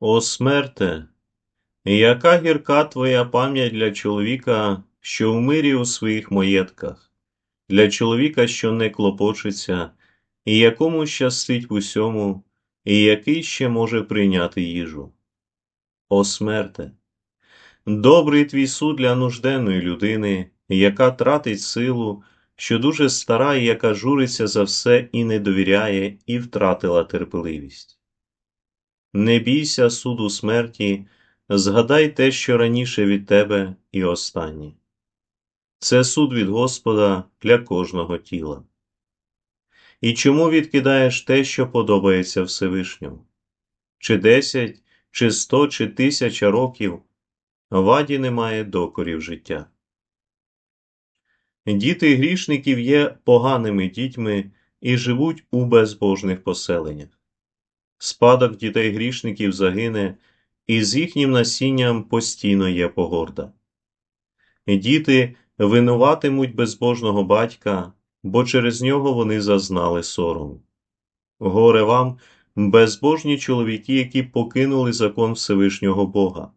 О смерте, яка гірка твоя пам'ять для чоловіка, що в мирі у своїх маєтках, для чоловіка, що не клопочеться, і якому щастить в усьому, і який ще може прийняти їжу. О смерте, добрий твій суд для нужденної людини, яка тратить силу, що дуже стара і яка журиться за все і не довіряє, і втратила терпеливість. Не бійся суду смерті, згадай те, що раніше від тебе і останнє. Це суд від Господа для кожного тіла. І чому відкидаєш те, що подобається Всевишньому? Чи десять, чи сто, чи тисяча років ваді немає докорів життя. Діти грішників є поганими дітьми і живуть у безбожних поселеннях спадок дітей грішників загине, і з їхнім насінням постійно є погорда. Діти винуватимуть безбожного батька, бо через нього вони зазнали сорому. Горе вам, безбожні чоловіки, які покинули закон Всевишнього Бога,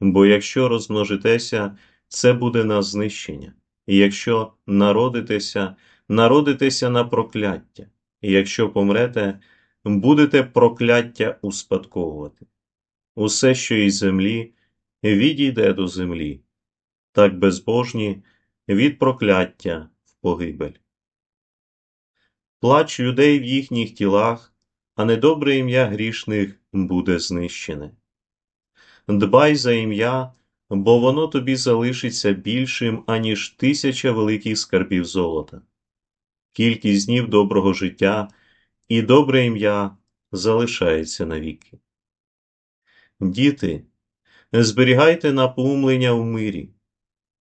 бо якщо розмножитеся, це буде на знищення, і якщо народитеся, народитеся на прокляття, і якщо помрете, будете прокляття успадковувати. Усе, що із землі, відійде до землі, так безбожні від прокляття в погибель. Плач людей в їхніх тілах, а недобре ім'я грішних буде знищене. Дбай за ім'я, бо воно тобі залишиться більшим, аніж тисяча великих скарбів золота. Кількість днів доброго життя і добре ім'я залишається навіки. Діти, зберігайте напоумлення в мирі,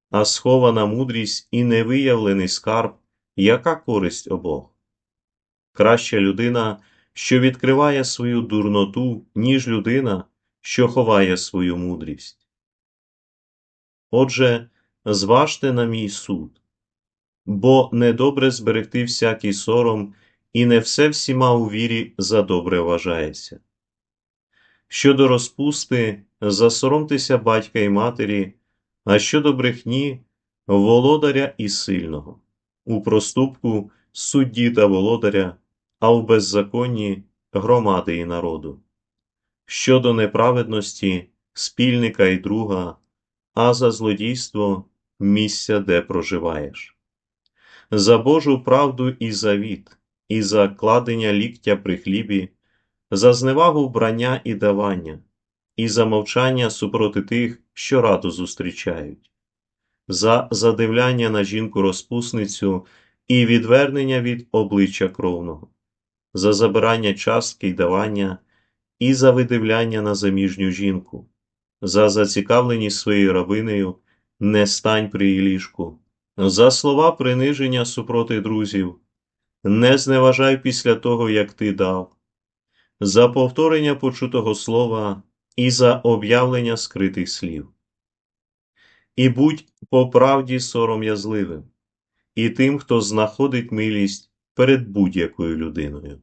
а схована мудрість і невиявлений скарб, яка користь обох. Краща людина, що відкриває свою дурноту, ніж людина, що ховає свою мудрість. Отже, зважте на мій суд, бо недобре зберегти всякий сором і не все всіма у вірі за добре вважається. Щодо розпусти, засоромтеся батька і матері, а щодо брехні володаря і сильного, у проступку судді та володаря, а в беззаконні громади і народу. Щодо неправедності, спільника і друга, а за злодійство місця, де проживаєш. За Божу правду і завіт, і за кладення ліктя при хлібі, за зневагу вбрання і давання, і за мовчання супроти тих, що раду зустрічають, за задивляння на жінку розпусницю і відвернення від обличчя кровного, за забирання частки й давання, і за видивляння на заміжню жінку, за зацікавленість своєю рабинею, не стань при її ліжку, за слова приниження супроти друзів не зневажай після того, як ти дав, за повторення почутого слова і за об'явлення скритих слів. І будь по правді сором'язливим, і тим, хто знаходить милість перед будь-якою людиною.